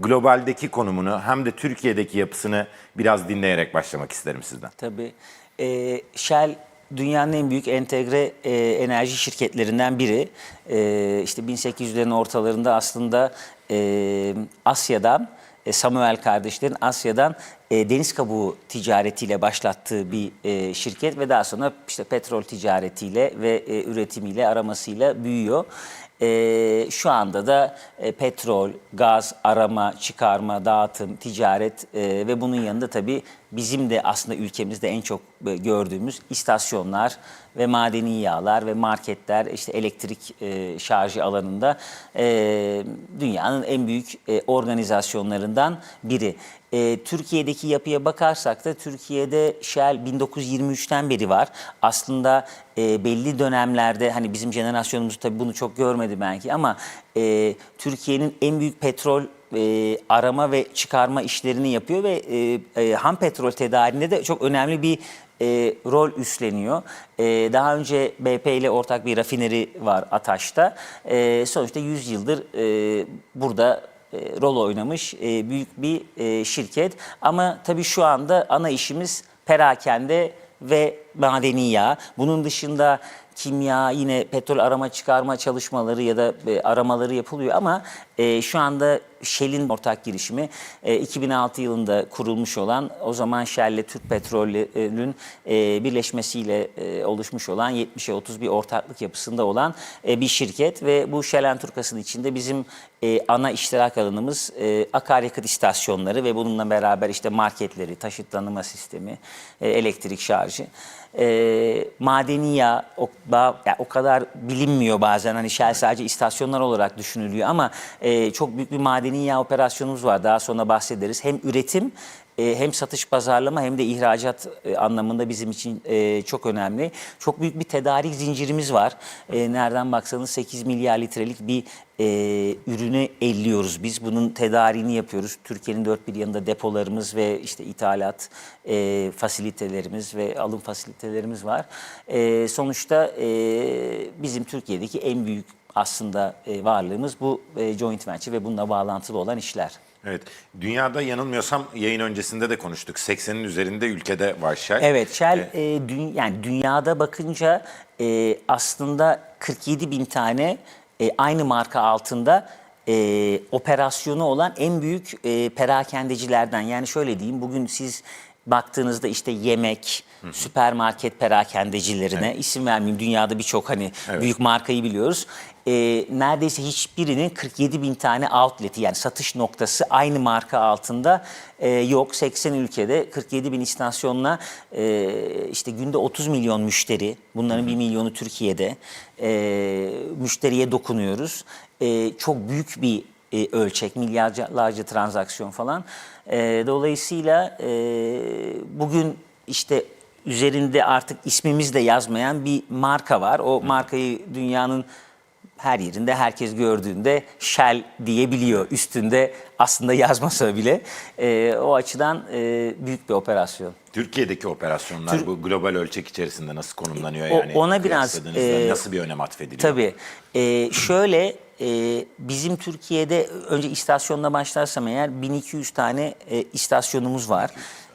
globaldeki konumunu hem de Türkiye'deki yapısını biraz dinleyerek başlamak isterim sizden. Tabii. Ee, Shell dünyanın en büyük entegre e, enerji şirketlerinden biri. Ee, işte 1800'lerin ortalarında aslında e, Asya'dan, e, Samuel kardeşlerin Asya'dan e, deniz kabuğu ticaretiyle başlattığı bir e, şirket ve daha sonra işte petrol ticaretiyle ve e, üretimiyle, aramasıyla büyüyor. Ee, şu anda da e, petrol, gaz, arama, çıkarma, dağıtım, ticaret e, ve bunun yanında tabii bizim de aslında ülkemizde en çok e, gördüğümüz istasyonlar ve madeni yağlar ve marketler, işte elektrik e, şarjı alanında e, dünyanın en büyük e, organizasyonlarından biri. E, Türkiye'deki yapıya bakarsak da Türkiye'de Shell 1923'ten beri var. Aslında e, belli dönemlerde hani bizim jenerasyonumuz tabii bunu çok görmedi belki ama e, Türkiye'nin en büyük petrol e, arama ve çıkarma işlerini yapıyor ve e, e, ham petrol tedariğinde de çok önemli bir e, rol üstleniyor. E, daha önce BP ile ortak bir rafineri var Ataş'ta. E, sonuçta 100 yıldır e, burada e, rol oynamış e, büyük bir e, şirket. Ama tabii şu anda ana işimiz perakende ve madeni yağ. Bunun dışında kimya, yine petrol arama çıkarma çalışmaları ya da e, aramaları yapılıyor ama e, şu anda Shell'in ortak girişimi e, 2006 yılında kurulmuş olan o zaman Shell ile Türk Petrol'ün e, birleşmesiyle e, oluşmuş olan 70'e 30 bir ortaklık yapısında olan e, bir şirket ve bu Shell Enturkas'ın içinde bizim e, ana iştirak alanımız e, akaryakıt istasyonları ve bununla beraber işte marketleri, taşıtlanma sistemi, e, elektrik şarjı. E, madeni yağ o, ba- ya o kadar bilinmiyor bazen hani Shell sadece istasyonlar olarak düşünülüyor ama e, çok büyük bir madeni yağ operasyonumuz var daha sonra bahsederiz. Hem üretim e, hem satış pazarlama hem de ihracat e, anlamında bizim için e, çok önemli. Çok büyük bir tedarik zincirimiz var. Nereden baksanız 8 milyar litrelik bir e, ürünü elliyoruz biz. Bunun tedariğini yapıyoruz. Türkiye'nin dört bir yanında depolarımız ve işte ithalat e, fasilitelerimiz ve alım fasilitelerimiz var. E, sonuçta e, bizim Türkiye'deki en büyük aslında e, varlığımız bu e, joint venture ve bununla bağlantılı olan işler. Evet. Dünyada yanılmıyorsam yayın öncesinde de konuştuk. 80'in üzerinde ülkede var Shell. Evet, Shell e, dü- yani dünyada bakınca e, aslında 47 bin tane e, aynı marka altında e, operasyonu olan en büyük e, perakendecilerden. Yani şöyle diyeyim, bugün siz baktığınızda işte yemek, süpermarket perakendecilerine isim vermeyeyim dünyada birçok hani Evet. büyük markayı biliyoruz. E, neredeyse hiçbirinin 47 bin tane outlet'i yani satış noktası aynı marka altında e, yok. 80 ülkede 47 bin istasyonla e, işte günde 30 milyon müşteri, bunların 1 milyonu Türkiye'de e, müşteriye dokunuyoruz. E, çok büyük bir e, ölçek, milyarlarca transaksiyon falan. E, dolayısıyla e, bugün işte üzerinde artık ismimiz de yazmayan bir marka var. O markayı dünyanın her yerinde herkes gördüğünde Shell diyebiliyor. Üstünde aslında yazmasa bile. E, o açıdan e, büyük bir operasyon. Türkiye'deki operasyonlar Tür- bu global ölçek içerisinde nasıl konumlanıyor O- yani? ona biraz, e, nasıl bir önem atfediliyor? Tabii. Ee, şöyle e, bizim Türkiye'de önce istasyonla başlarsam eğer 1200 tane e, istasyonumuz var.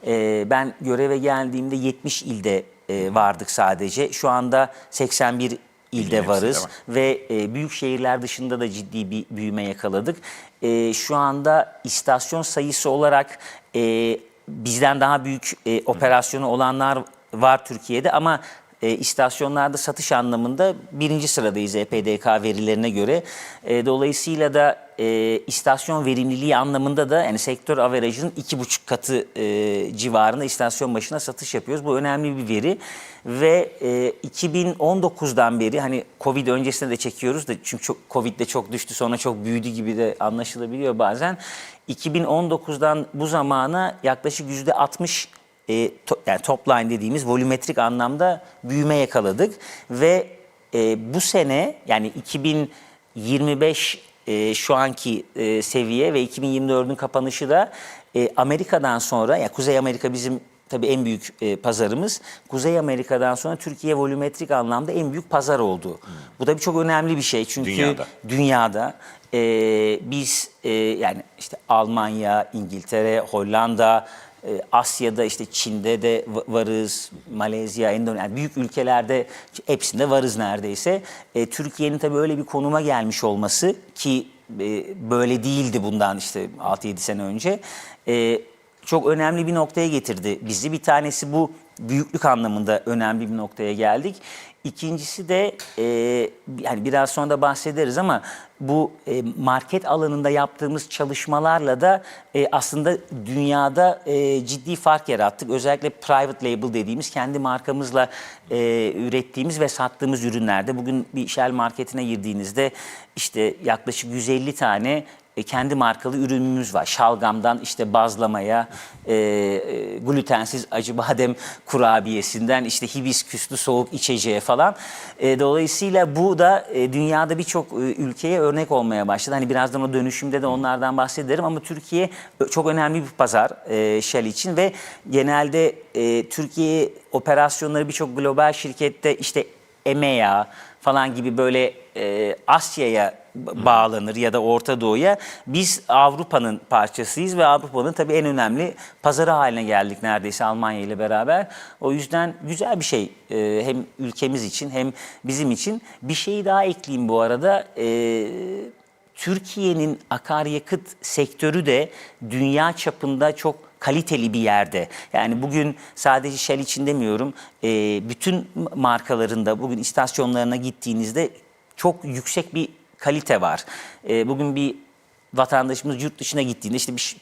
E, ben göreve geldiğimde 70 ilde e, vardık sadece. Şu anda 81 ilde varız var. ve e, büyük şehirler dışında da ciddi bir büyüme yakaladık. E, şu anda istasyon sayısı olarak e, bizden daha büyük e, operasyonu olanlar var Türkiye'de ama e, istasyonlarda satış anlamında birinci sıradayız EPDK verilerine göre. E, dolayısıyla da e, istasyon verimliliği anlamında da yani sektör averajının iki buçuk katı e, civarında istasyon başına satış yapıyoruz. Bu önemli bir veri ve e, 2019'dan beri hani Covid öncesinde de çekiyoruz da çünkü çok, Covid'de çok düştü sonra çok büyüdü gibi de anlaşılabiliyor bazen. 2019'dan bu zamana yaklaşık yüzde 60 e, to- yani top line dediğimiz volümetrik anlamda büyüme yakaladık ve e, bu sene yani 2025 e, şu anki e, seviye ve 2024'ün kapanışı da e, Amerika'dan sonra ya Kuzey Amerika bizim tabii en büyük e, pazarımız. Kuzey Amerika'dan sonra Türkiye volümetrik anlamda en büyük pazar oldu. Bu da bir çok önemli bir şey çünkü Dünyada. dünyada. e, biz e, yani işte Almanya, İngiltere, Hollanda, Asya'da işte Çin'de de va- varız, Malezya, Endonezya, yani büyük ülkelerde hepsinde varız neredeyse. E, Türkiye'nin tabii öyle bir konuma gelmiş olması ki e, böyle değildi bundan işte 6-7 sene önce. E, çok önemli bir noktaya getirdi bizi. Bir tanesi bu büyüklük anlamında önemli bir noktaya geldik. İkincisi de e, yani biraz sonra da bahsederiz ama bu e, market alanında yaptığımız çalışmalarla da e, aslında dünyada e, ciddi fark yarattık. Özellikle private label dediğimiz kendi markamızla e, ürettiğimiz ve sattığımız ürünlerde bugün bir Shell marketine girdiğinizde işte yaklaşık 150 tane e, kendi markalı ürünümüz var. Şalgamdan işte bazlamaya, e, e, glutensiz acı badem kurabiyesinden işte hibisküslü soğuk içeceğe falan. E, dolayısıyla bu da e, dünyada birçok e, ülkeye örnek olmaya başladı. Hani birazdan o dönüşümde de onlardan bahsederim ama Türkiye ö- çok önemli bir pazar e, Shell için ve genelde e, Türkiye operasyonları birçok global şirkette işte EMEA falan gibi böyle e, Asya'ya bağlanır ya da Orta Doğu'ya. Biz Avrupa'nın parçasıyız ve Avrupa'nın tabii en önemli pazarı haline geldik neredeyse Almanya ile beraber. O yüzden güzel bir şey e, hem ülkemiz için hem bizim için. Bir şeyi daha ekleyeyim bu arada. E, Türkiye'nin akaryakıt sektörü de dünya çapında çok kaliteli bir yerde. Yani bugün sadece Shell için demiyorum, e, bütün markalarında bugün istasyonlarına gittiğinizde çok yüksek bir kalite var. E, bugün bir vatandaşımız yurt dışına gittiğinde işte bir,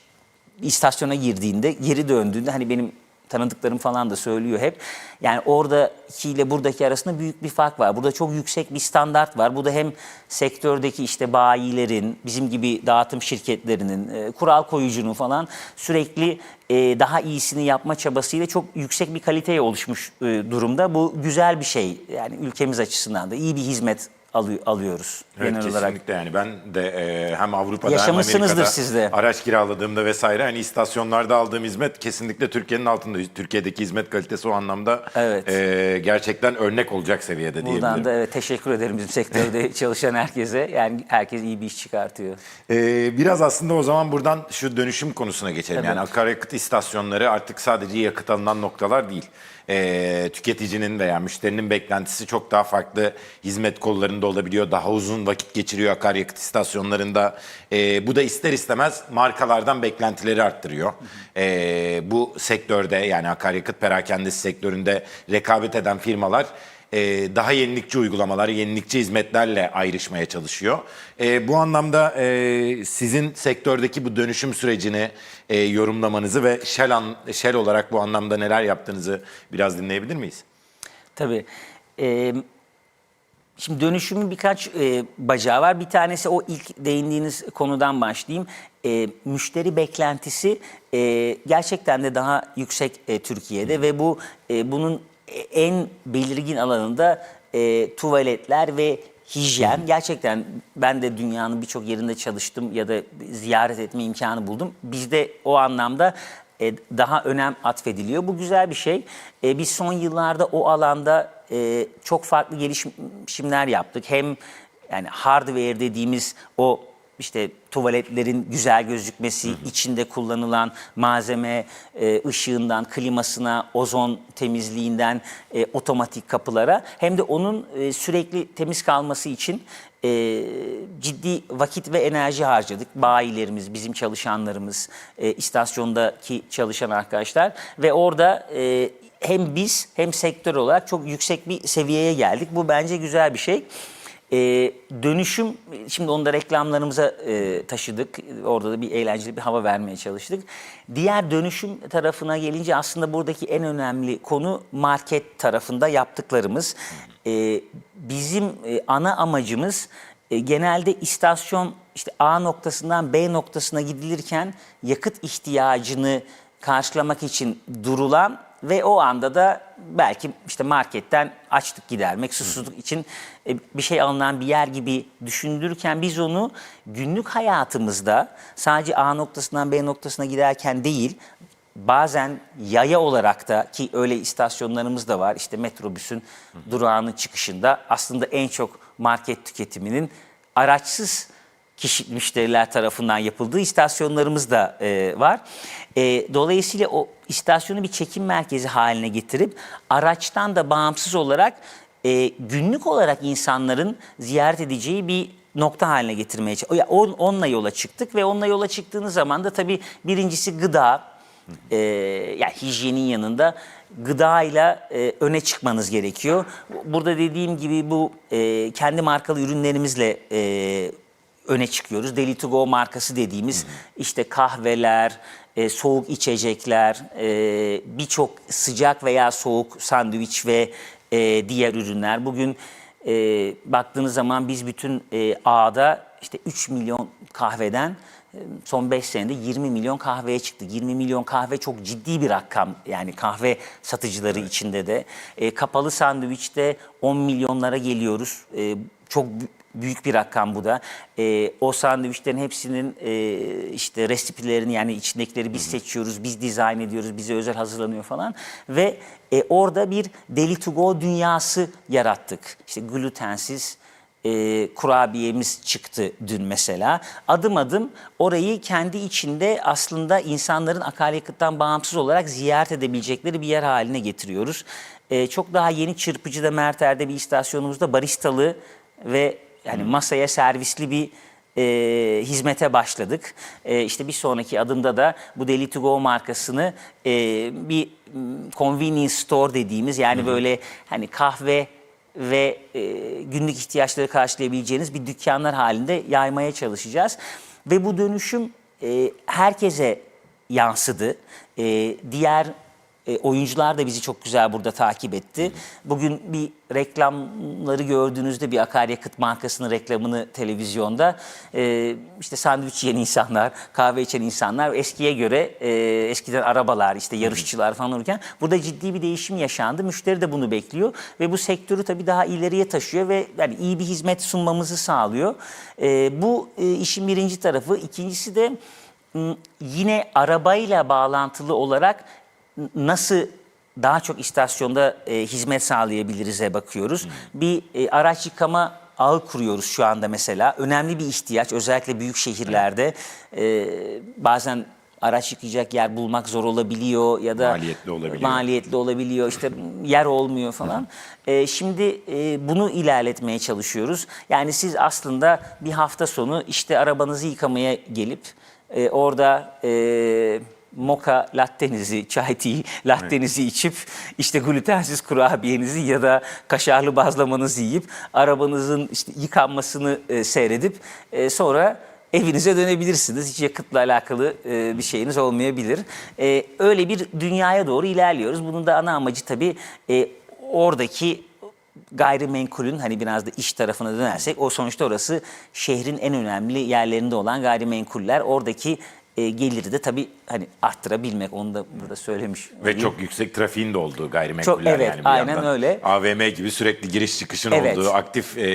istasyona girdiğinde geri döndüğünde hani benim tanıdıklarım falan da söylüyor hep. Yani oradaki ile buradaki arasında büyük bir fark var. Burada çok yüksek bir standart var. Bu da hem sektördeki işte bayilerin, bizim gibi dağıtım şirketlerinin, e, kural koyucunun falan sürekli e, daha iyisini yapma çabasıyla çok yüksek bir kaliteye oluşmuş e, durumda. Bu güzel bir şey. Yani ülkemiz açısından da iyi bir hizmet alı- alıyoruz Evet, genel olarak. kesinlikle yani ben de e, hem Avrupa'da hem Amerika'da siz de. araç kiraladığımda vesaire hani istasyonlarda aldığım hizmet kesinlikle Türkiye'nin altında. Türkiye'deki hizmet kalitesi o anlamda Evet. e, gerçekten örnek olacak seviyede diyebilirim. Buradan da evet, teşekkür ederim bizim sektörde çalışan herkese. Yani herkes iyi bir iş çıkartıyor. Ee, biraz aslında o zaman buradan şu dönüşüm konusuna geçelim. Tabii. Yani akaryakıt istasyonları artık sadece yakıt alınan noktalar değil. Ee, tüketicinin veya müşterinin beklentisi çok daha farklı hizmet kollarında olabiliyor. Daha uzun vakit geçiriyor akaryakıt istasyonlarında. Ee, bu da ister istemez markalardan beklentileri arttırıyor. Ee, bu sektörde yani akaryakıt perakendesi sektöründe rekabet eden firmalar e, daha yenilikçi uygulamalar, yenilikçi hizmetlerle ayrışmaya çalışıyor. E, bu anlamda e, sizin sektördeki bu dönüşüm sürecini e, yorumlamanızı ve Shell, an, Shell olarak bu anlamda neler yaptığınızı biraz dinleyebilir miyiz? Tabii. Ee, şimdi dönüşümün birkaç e, bacağı var. Bir tanesi o ilk değindiğiniz konudan başlayayım. Ee, müşteri beklentisi e, gerçekten de daha yüksek e, Türkiye'de ve bu e, bunun en belirgin alanında e, tuvaletler ve hijyen. Gerçekten ben de dünyanın birçok yerinde çalıştım ya da ziyaret etme imkanı buldum. Bizde o anlamda e, daha önem atfediliyor. Bu güzel bir şey. E, Biz son yıllarda o alanda e, çok farklı gelişimler yaptık. Hem yani hardware dediğimiz o işte tuvaletlerin güzel gözükmesi, içinde kullanılan malzeme, e, ışığından, klimasına, ozon temizliğinden, e, otomatik kapılara hem de onun e, sürekli temiz kalması için e, ciddi vakit ve enerji harcadık. Bayilerimiz, bizim çalışanlarımız, e, istasyondaki çalışan arkadaşlar ve orada e, hem biz hem sektör olarak çok yüksek bir seviyeye geldik. Bu bence güzel bir şey. Ee, dönüşüm, şimdi onu da reklamlarımıza e, taşıdık. Orada da bir eğlenceli bir hava vermeye çalıştık. Diğer dönüşüm tarafına gelince aslında buradaki en önemli konu market tarafında yaptıklarımız. Ee, bizim e, ana amacımız e, genelde istasyon işte A noktasından B noktasına gidilirken yakıt ihtiyacını karşılamak için durulan ve o anda da belki işte marketten açlık gidermek, susuzluk için e, bir şey alınan bir yer gibi düşündürürken biz onu günlük hayatımızda sadece A noktasından B noktasına giderken değil, bazen yaya olarak da ki öyle istasyonlarımız da var. İşte metrobüsün durağının çıkışında aslında en çok market tüketiminin araçsız kişi müşteriler tarafından yapıldığı istasyonlarımız da e, var. E, dolayısıyla o istasyonu bir çekim merkezi haline getirip araçtan da bağımsız olarak e, günlük olarak insanların ziyaret edeceği bir nokta haline getirmeye çalıştık. Onunla yola çıktık ve onunla yola çıktığınız zaman da tabii birincisi gıda, e, yani hijyenin yanında gıdayla e, öne çıkmanız gerekiyor. Burada dediğim gibi bu e, kendi markalı ürünlerimizle e, öne çıkıyoruz. Deli to go markası dediğimiz işte kahveler, e, soğuk içecekler, e, birçok sıcak veya soğuk sandviç ve e, diğer ürünler. Bugün e, baktığınız zaman biz bütün e, ağda işte 3 milyon kahveden e, son 5 senede 20 milyon kahveye çıktık. 20 milyon kahve çok ciddi bir rakam yani kahve satıcıları içinde de. E, kapalı sandviçte 10 milyonlara geliyoruz. E, çok bü- büyük bir rakam bu da. E, o sandviçlerin hepsinin e, işte resipilerini yani içindekileri biz seçiyoruz, biz dizayn ediyoruz, bize özel hazırlanıyor falan. Ve e, orada bir deli to go dünyası yarattık. İşte glutensiz, e, kurabiyemiz çıktı dün mesela. Adım adım orayı kendi içinde aslında insanların akaryakıttan bağımsız olarak ziyaret edebilecekleri bir yer haline getiriyoruz. E, çok daha yeni Çırpıcı'da Merter'de bir istasyonumuzda baristalı ve yani masaya servisli bir e, hizmete başladık. E, işte bir sonraki adımda da bu Deli to Go markasını e, bir convenience store dediğimiz yani böyle hani kahve ve e, günlük ihtiyaçları karşılayabileceğiniz bir dükkanlar halinde yaymaya çalışacağız. Ve bu dönüşüm e, herkese yansıdı. E, diğer e, oyuncular da bizi çok güzel burada takip etti. Bugün bir reklamları gördüğünüzde bir akaryakıt markasının reklamını televizyonda e, işte sandviç yiyen insanlar, kahve içen insanlar eskiye göre e, eskiden arabalar işte yarışçılar falan olurken burada ciddi bir değişim yaşandı. Müşteri de bunu bekliyor ve bu sektörü tabii daha ileriye taşıyor ve yani iyi bir hizmet sunmamızı sağlıyor. E, bu e, işin birinci tarafı. İkincisi de yine arabayla bağlantılı olarak nasıl daha çok istasyonda e, hizmet sağlayabiliriz'e bakıyoruz. Bir e, araç yıkama ağı kuruyoruz şu anda mesela. Önemli bir ihtiyaç özellikle büyük şehirlerde. E, bazen araç yıkayacak yer bulmak zor olabiliyor ya da Maliyetli olabiliyor. maliyetli olabiliyor işte yer olmuyor falan. E, şimdi e, bunu ilerletmeye çalışıyoruz. Yani siz aslında bir hafta sonu işte arabanızı yıkamaya gelip e, orada e, moka lattenizi, çay tea lattenizi içip işte glutensiz kurabiyenizi ya da kaşarlı bazlamanızı yiyip arabanızın işte yıkanmasını e, seyredip e, sonra evinize dönebilirsiniz. Hiç yakıtla alakalı e, bir şeyiniz olmayabilir. E, öyle bir dünyaya doğru ilerliyoruz. Bunun da ana amacı tabii e, oradaki gayrimenkulün hani biraz da iş tarafına dönersek o sonuçta orası şehrin en önemli yerlerinde olan gayrimenkuller. Oradaki e, geliri de tabii hani arttırabilmek onu da burada söylemiş. Ve çok yüksek trafiğin de olduğu gayrimenkuller Çok- evet, yani aynen yandan. öyle. AVM gibi sürekli giriş çıkışın Evet. olduğu, aktif e,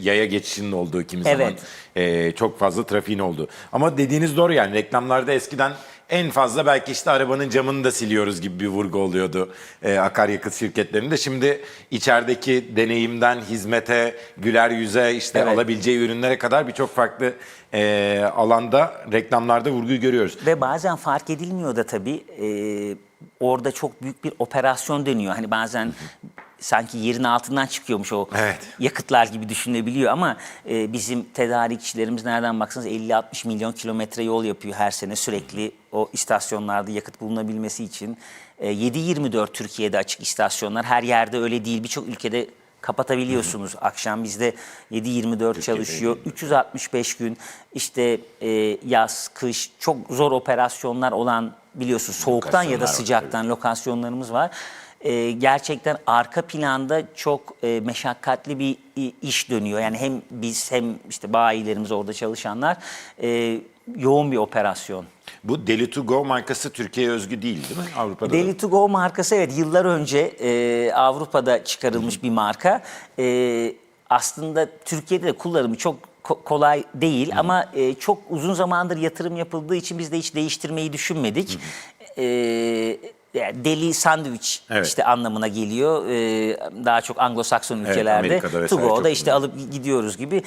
yaya geçişinin olduğu kimi zaman Evet. e, çok fazla trafiğin olduğu. Ama dediğiniz doğru yani reklamlarda eskiden en fazla belki işte arabanın camını da siliyoruz gibi bir vurgu oluyordu e, akaryakıt şirketlerinde. Şimdi içerideki deneyimden hizmete, güler yüze, işte Evet. alabileceği ürünlere kadar birçok farklı e, alanda reklamlarda vurguyu görüyoruz. Ve bazen fark edilmiyor da tabii e, orada çok büyük bir operasyon dönüyor. Hani bazen sanki yerin altından çıkıyormuş o Evet. yakıtlar gibi düşünülebiliyor ama e, bizim tedarikçilerimiz nereden baksanız 50-60 milyon kilometre yol yapıyor her sene sürekli o istasyonlarda yakıt bulunabilmesi için. E, 7-24 Türkiye'de açık istasyonlar her yerde öyle değil birçok ülkede kapatabiliyorsunuz. Akşam bizde 7-24 çalışıyor. 365 gün işte e, yaz, kış çok zor operasyonlar olan biliyorsun soğuktan ya da Lokasyonlar var, sıcaktan lokasyonlarımız var. E, gerçekten arka planda çok e, meşakkatli bir i- iş dönüyor. Yani hem biz hem işte bayilerimiz orada çalışanlar e, yoğun bir operasyon. Bu Deli to Go markası Türkiye'ye özgü değil değil mi? Avrupa'da da. Deli to Go markası evet yıllar önce e, Avrupa'da çıkarılmış bir marka. E, aslında Türkiye'de de kullanımı çok ko- kolay değil ama e, çok uzun zamandır yatırım yapıldığı için biz de hiç değiştirmeyi düşünmedik. E, yani deli sandviç Evet. işte anlamına geliyor. Ee, daha çok Anglo-Sakson ülkelerde. Amerika'da to go da işte alıp gidiyoruz gibi.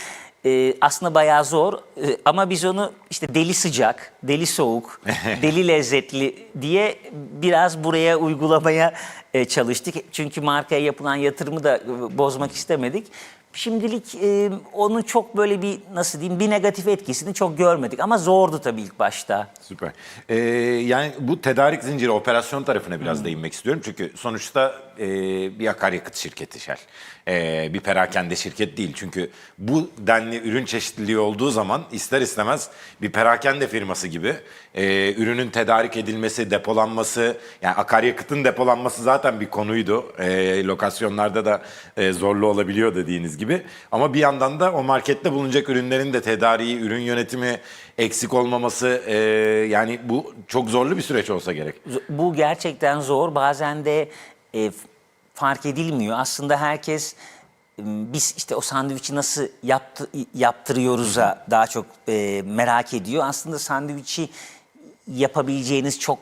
Ee, aslında bayağı zor Ee, ama biz onu işte deli sıcak, deli soğuk, deli lezzetli diye biraz buraya uygulamaya e, çalıştık. Çünkü markaya yapılan yatırımı da e, bozmak istemedik. Şimdilik e, onun çok böyle bir nasıl diyeyim bir negatif etkisini çok görmedik ama zordu tabii ilk başta. Süper. Ee, yani bu tedarik zinciri operasyon tarafına biraz değinmek istiyorum. Çünkü sonuçta e, bir akaryakıt şirketi Shell. Ee, bir perakende şirket değil. Çünkü bu denli ürün çeşitliliği olduğu zaman ister istemez bir perakende firması gibi e, ürünün tedarik edilmesi, depolanması, yani akaryakıtın depolanması zaten bir konuydu. E, lokasyonlarda da e, zorlu olabiliyor dediğiniz gibi. Ama bir yandan da o markette bulunacak ürünlerin de tedariği, ürün yönetimi eksik olmaması e, yani bu çok zorlu bir süreç olsa gerek. Bu gerçekten zor. Bazen de e, fark edilmiyor. Aslında herkes e, biz işte o sandviçi nasıl yaptı, yaptırıyoruz'a daha çok e, merak ediyor. Aslında sandviçi yapabileceğiniz çok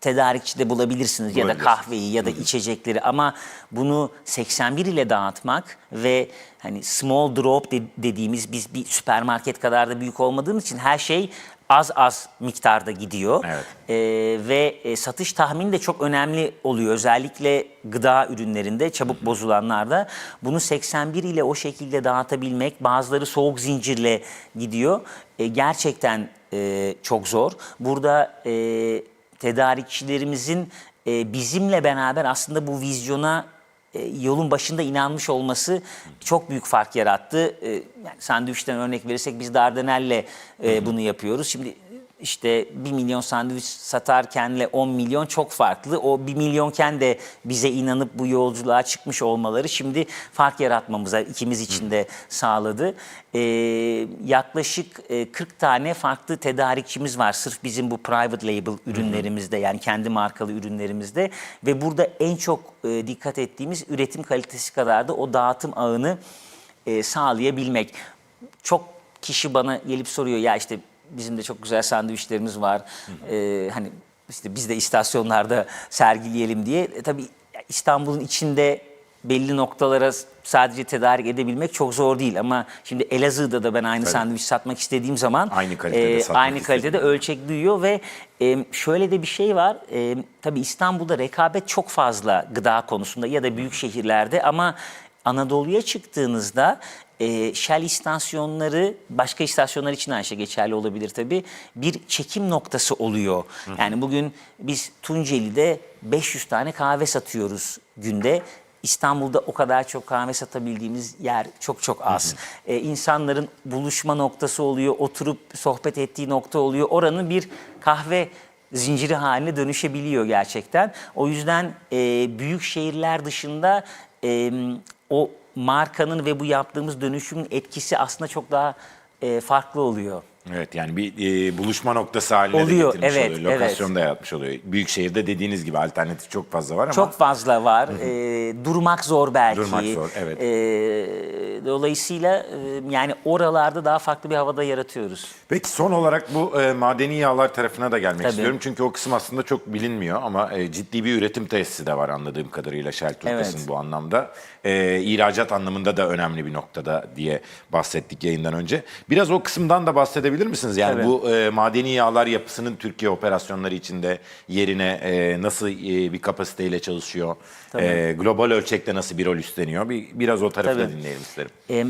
tedarikçi de bulabilirsiniz ya da kahveyi ya da içecekleri ama bunu 81 ile dağıtmak ve hani small drop de- dediğimiz biz bir süpermarket kadar da büyük olmadığımız için her şey az az miktarda gidiyor. Evet. Ee, ve e, satış tahmini de çok önemli oluyor. Özellikle gıda ürünlerinde, çabuk bozulanlarda. Bunu 81 ile o şekilde dağıtabilmek, bazıları soğuk zincirle gidiyor. E, gerçekten e, çok zor. Burada e, tedarikçilerimizin e, bizimle beraber aslında bu vizyona yolun başında inanmış olması çok büyük fark yarattı. E, yani sandviçten örnek verirsek biz Dardanel'le e, bunu yapıyoruz. Şimdi işte 1 milyon sandviç satarkenle 10 milyon çok farklı. O 1 milyonken de bize inanıp bu yolculuğa çıkmış olmaları şimdi fark yaratmamıza ikimiz için de sağladı. E, yaklaşık e, 40 tane farklı tedarikçimiz var sırf bizim bu private label ürünlerimizde yani kendi markalı ürünlerimizde ve burada en çok e, dikkat ettiğimiz üretim kalitesi kadar da o dağıtım ağını e, sağlayabilmek. Çok kişi bana gelip soruyor ya işte bizim de çok güzel sandviçlerimiz var. E, hani işte biz de istasyonlarda sergileyelim diye. E, tabii İstanbul'un içinde belli noktalara sadece tedarik edebilmek çok zor değil ama şimdi Elazığ'da da ben aynı sandviç satmak istediğim zaman Aynı kalitede e, satmak aynı kalitede istediğim. ölçek duyuyor ve e, şöyle de bir şey var. E, tabii İstanbul'da rekabet çok fazla gıda konusunda ya da büyük şehirlerde ama Anadolu'ya çıktığınızda e, Shell istasyonları başka istasyonlar için aynı şey geçerli olabilir tabii. Bir çekim noktası oluyor. Yani bugün biz Tunceli'de 500 tane kahve satıyoruz günde. İstanbul'da o kadar çok kahve satabildiğimiz yer çok çok az. Ee, insanların buluşma noktası oluyor, oturup sohbet ettiği nokta oluyor. Oranın bir kahve zinciri haline dönüşebiliyor gerçekten. O yüzden e, büyük şehirler dışında e, o markanın ve bu yaptığımız dönüşümün etkisi aslında çok daha e, farklı oluyor. Evet yani bir e, buluşma noktası haline Oluyor, de getirmiş evet, oluyor. Lokasyon da yaratmış oluyor. Büyük şehirde dediğiniz gibi alternatif çok fazla var ama Çok fazla var. Ee, durmak zor belki. Durmak zor, evet. Ee, dolayısıyla e, yani oralarda daha farklı bir havada yaratıyoruz. Peki son olarak bu e, madeni yağlar tarafına da gelmek Tabii. istiyorum. Çünkü o kısım aslında çok bilinmiyor ama e, ciddi bir üretim tesisi de var anladığım kadarıyla Shell Turkas'ın Evet. bu anlamda. E, ihracat anlamında da önemli bir noktada diye bahsettik yayından önce. Biraz o kısımdan da bahsedebilir misiniz? Yani Tabii. bu e, madeni yağlar yapısının Türkiye operasyonları içinde yerine e, nasıl e, bir kapasiteyle çalışıyor? E, global ölçekte nasıl bir rol üstleniyor? Bir, biraz o tarafı da dinleyelim isterim. Ee,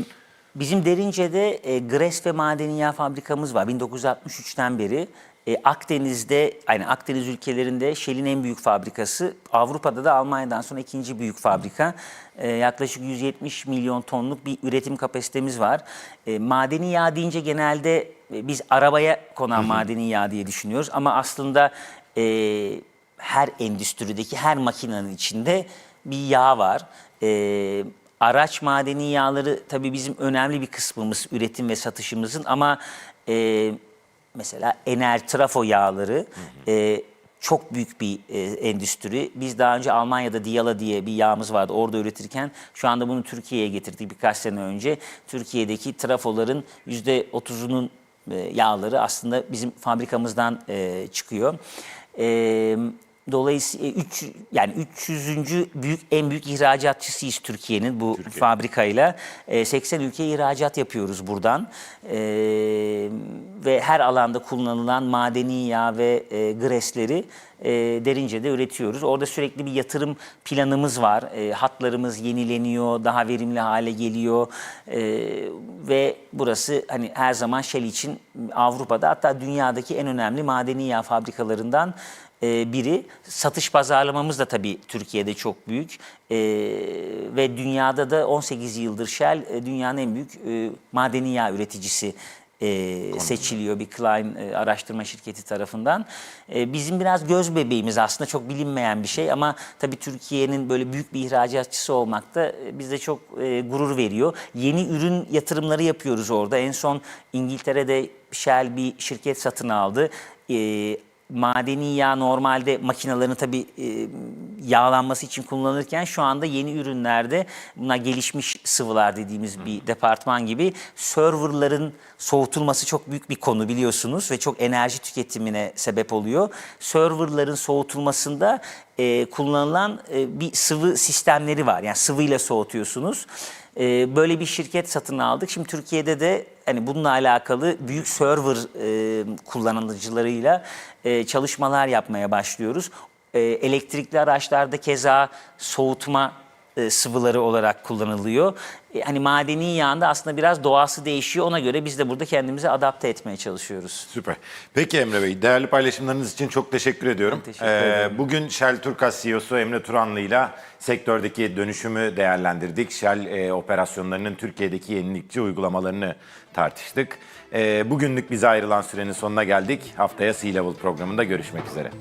bizim Derince'de e, Gres ve Madeni Yağ fabrikamız var 1963'ten beri. E, Akdeniz'de, yani Akdeniz ülkelerinde Shell'in en büyük fabrikası. Avrupa'da da Almanya'dan sonra ikinci büyük fabrika. E, yaklaşık 170 milyon tonluk bir üretim kapasitemiz var. E, madeni yağ deyince genelde e, biz arabaya konan madeni yağ diye düşünüyoruz. Ama aslında e, her endüstrideki her makinenin içinde bir yağ var. E, araç madeni yağları tabii bizim önemli bir kısmımız üretim ve satışımızın ama e, mesela ener trafo yağları e, çok büyük bir e, endüstri. Biz daha önce Almanya'da Diala diye bir yağımız vardı orada üretirken şu anda bunu Türkiye'ye getirdik birkaç sene önce. Türkiye'deki trafoların %30'unun e, yağları aslında bizim fabrikamızdan e, çıkıyor. E, Dolayısıyla e, üç, yani 300. büyük en büyük ihracatçısıyız Türkiye'nin bu fabrikayla. E, 80 ülkeye ihracat yapıyoruz buradan. E, ve her alanda kullanılan madeni yağ ve e, gresleri e, derince de üretiyoruz. Orada sürekli bir yatırım planımız var. E, hatlarımız yenileniyor, daha verimli hale geliyor. E, ve burası hani her zaman Shell için Avrupa'da hatta dünyadaki en önemli madeni yağ fabrikalarından e, biri. Satış pazarlamamız da tabii Türkiye'de çok büyük. E, ve dünyada da 18 yıldır Shell e, dünyanın en büyük e, madeni yağ üreticisi e, seçiliyor bir Klein e, araştırma şirketi tarafından. E, bizim biraz göz bebeğimiz aslında çok bilinmeyen bir şey ama tabii Türkiye'nin böyle büyük bir ihracatçısı olmak da e, bize çok e, gurur veriyor. Yeni ürün yatırımları yapıyoruz orada. En son İngiltere'de Shell bir şirket satın aldı. E, madeni yağ normalde makinaların tabii e, yağlanması için kullanılırken şu anda yeni ürünlerde buna gelişmiş sıvılar dediğimiz bir departman gibi serverların soğutulması çok büyük bir konu biliyorsunuz ve çok enerji tüketimine sebep oluyor. Serverların soğutulmasında e, kullanılan e, bir sıvı sistemleri var. Yani sıvıyla soğutuyorsunuz. E, böyle bir şirket satın aldık. Şimdi Türkiye'de de hani bununla alakalı büyük server e, kullanıcılarıyla e, çalışmalar yapmaya başlıyoruz. E, elektrikli araçlarda keza soğutma e, sıvıları olarak kullanılıyor. E, hani madeni yağında aslında biraz doğası değişiyor. Ona göre biz de burada kendimizi adapte etmeye çalışıyoruz. Süper. Peki Emre Bey, değerli paylaşımlarınız için çok teşekkür ediyorum. Ben teşekkür ederim. Bugün Shell Turkas CEO'su Emre Turanlı ile sektördeki dönüşümü değerlendirdik. Shell e, operasyonlarının Türkiye'deki yenilikçi uygulamalarını tartıştık. E, bugünlük bize ayrılan sürenin sonuna geldik. Haftaya C-Level programında görüşmek üzere.